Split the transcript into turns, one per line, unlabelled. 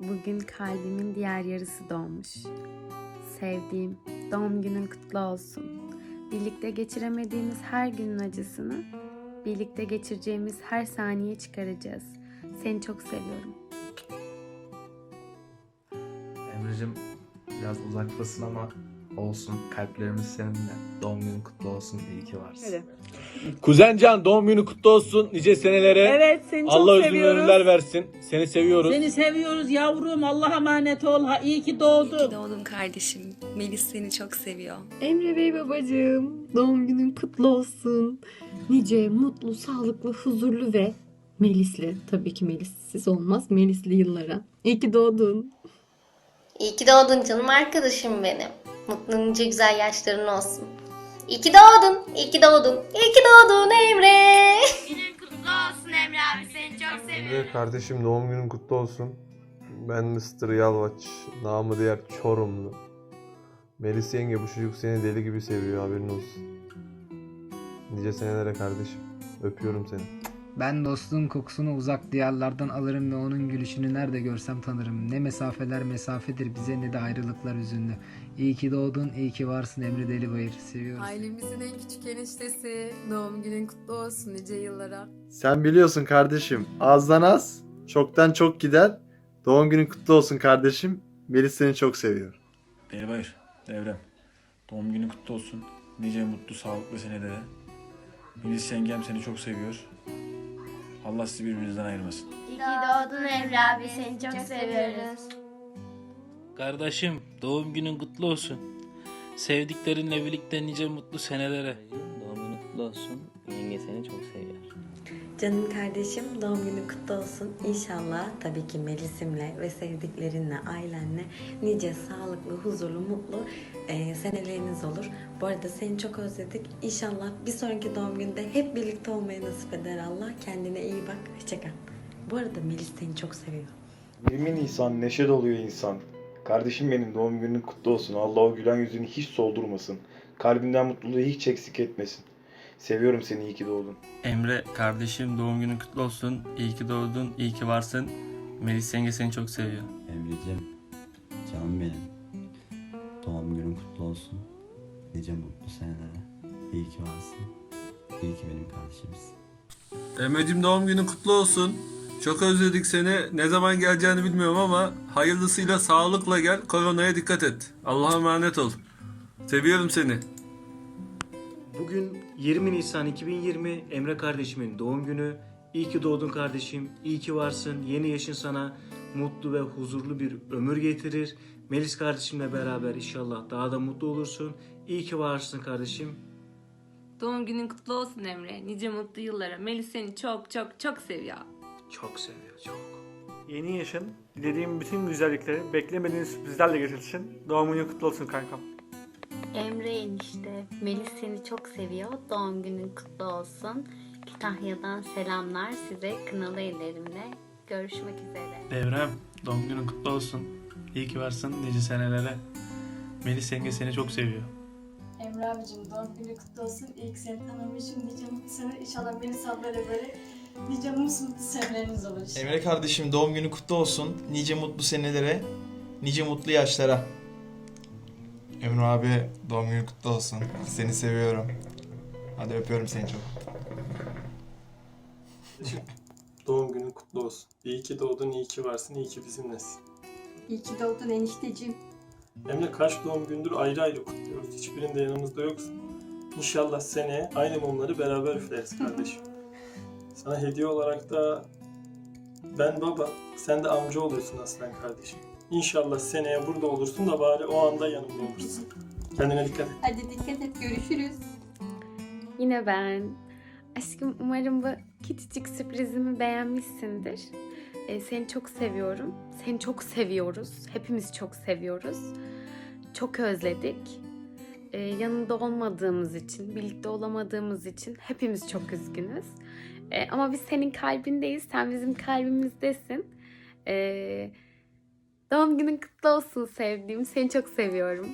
Bugün kalbimin diğer yarısı doğmuş. Sevdiğim, doğum günün kutlu olsun. Birlikte geçiremediğimiz her günün acısını, birlikte geçireceğimiz her saniye çıkaracağız. Seni çok seviyorum.
Emre'cim biraz uzaktasın ama olsun. Kalplerimiz seninle. Doğum günün kutlu olsun. İyi ki varsın.
Hadi.
Kuzencan doğum günü kutlu olsun. Nice senelere.
Evet seni çok
Allah uzun
seviyoruz.
ömürler versin. Seni seviyoruz.
Seni seviyoruz yavrum. Allah'a emanet ol. Ha, iyi ki doğdun.
İyi ki doğdun kardeşim. Melis seni çok seviyor.
Emre Bey babacığım, doğum günün kutlu olsun. Nice mutlu, sağlıklı, huzurlu ve Melis'li, tabii ki Melis'siz olmaz, Melis'li yıllara. İyi ki doğdun.
İyi ki doğdun canım arkadaşım benim. Mutlu nice güzel yaşların olsun. İyi ki doğdun, iyi ki doğdun, iyi ki doğdun Emre.
Emre kardeşim doğum günün kutlu olsun. Ben Mr. Yalvaç, namı diğer Çorumlu. Melis yenge bu çocuk seni deli gibi seviyor haberin olsun. Nice senelere kardeşim. Öpüyorum seni.
Ben dostluğun kokusunu uzak diyarlardan alırım ve onun gülüşünü nerede görsem tanırım. Ne mesafeler mesafedir bize ne de ayrılıklar üzünlü. İyi ki doğdun, iyi ki varsın Emre Delibayır. Seviyoruz.
Ailemizin en küçük eniştesi. Doğum günün kutlu olsun nice yıllara.
Sen biliyorsun kardeşim. Azdan az, çoktan çok gider. Doğum günün kutlu olsun kardeşim. Melis seni çok seviyor.
Beybayır, Devrem. Doğum günün kutlu olsun. Nice mutlu, sağlıklı senelere. Melis yengem seni çok seviyor. Allah sizi birbirinizden ayırmasın.
İyi ki doğdun Emre abi seni çok seviyoruz.
Kardeşim doğum günün kutlu olsun. Sevdiklerinle birlikte nice mutlu senelere.
Doğum günün kutlu olsun. Yenge seni çok seviyor.
Canım kardeşim doğum günün kutlu olsun. İnşallah tabii ki Melis'imle ve sevdiklerinle, ailenle nice sağlıklı, huzurlu, mutlu eee, seneleriniz olur. Bu arada seni çok özledik. İnşallah bir sonraki doğum günde hep birlikte olmayı nasip eder Allah. Kendine iyi bak. Hoşçakal. Bu arada Melis seni çok seviyor.
20 Nisan neşe doluyor insan. Kardeşim benim doğum günün kutlu olsun. Allah o gülen yüzünü hiç soldurmasın. Kalbinden mutluluğu hiç eksik etmesin. Seviyorum seni iyi ki doğdun.
Emre kardeşim doğum günün kutlu olsun. İyi ki doğdun, iyi ki varsın. Melis yenge seni çok seviyor.
Emre'cim, canım benim. Doğum günün kutlu olsun. Nice mutlu senelere. İyi ki varsın. İyi ki benim kardeşimsin.
Emre'cim doğum günün kutlu olsun. Çok özledik seni. Ne zaman geleceğini bilmiyorum ama hayırlısıyla sağlıkla gel. Koronaya dikkat et. Allah'a emanet ol. Seviyorum seni.
Bugün 20 Nisan 2020 Emre kardeşimin doğum günü. İyi ki doğdun kardeşim. İyi ki varsın. Yeni yaşın sana mutlu ve huzurlu bir ömür getirir. Melis kardeşimle beraber inşallah daha da mutlu olursun. İyi ki varsın kardeşim.
Doğum günün kutlu olsun Emre. Nice mutlu yıllara. Melis seni çok çok çok seviyor.
Çok seviyor çok. Yeni yaşın dilediğim bütün güzellikleri beklemediğiniz sürprizlerle getirsin. Doğum günün kutlu olsun kankam.
Emre enişte, Melis seni çok seviyor. Doğum günün kutlu olsun. Kütahya'dan selamlar size kınalı ellerimle. Görüşmek üzere.
Devrem doğum günün kutlu olsun. İyi ki varsın nice senelere. Melis yenge seni çok seviyor.
Emre abicim doğum günün kutlu olsun. İlk seni tanımışım. Nice mutlu sene. İnşallah Melis ablayla böyle nice mutlu seneleriniz olur.
Emre kardeşim doğum günü kutlu olsun. Nice mutlu senelere, nice mutlu yaşlara. Emre abi doğum günü kutlu olsun. Seni seviyorum. Hadi öpüyorum seni çok.
Doğum günün kutlu olsun. İyi ki doğdun, iyi ki varsın, iyi ki bizimlesin.
İyi ki doğdun enişteciğim.
Emre kaç doğum gündür ayrı ayrı kutluyoruz. Hiçbirinde yanımızda yoksun. İnşallah seneye aynı mumları beraber üfleriz kardeşim. Sana hediye olarak da ben baba, sen de amca oluyorsun aslan kardeşim. İnşallah seneye burada olursun da bari o anda yanımda olursun. Kendine dikkat et.
Hadi dikkat et görüşürüz.
Yine ben. Aşkım umarım bu küçücük sürprizimi beğenmişsindir. Ee, seni çok seviyorum. Seni çok seviyoruz. Hepimiz çok seviyoruz. Çok özledik. Ee, yanında olmadığımız için, birlikte olamadığımız için hepimiz çok üzgünüz. Ee, ama biz senin kalbindeyiz. Sen bizim kalbimizdesin. Ee, doğum günün kutlu olsun sevdiğim. Seni çok seviyorum.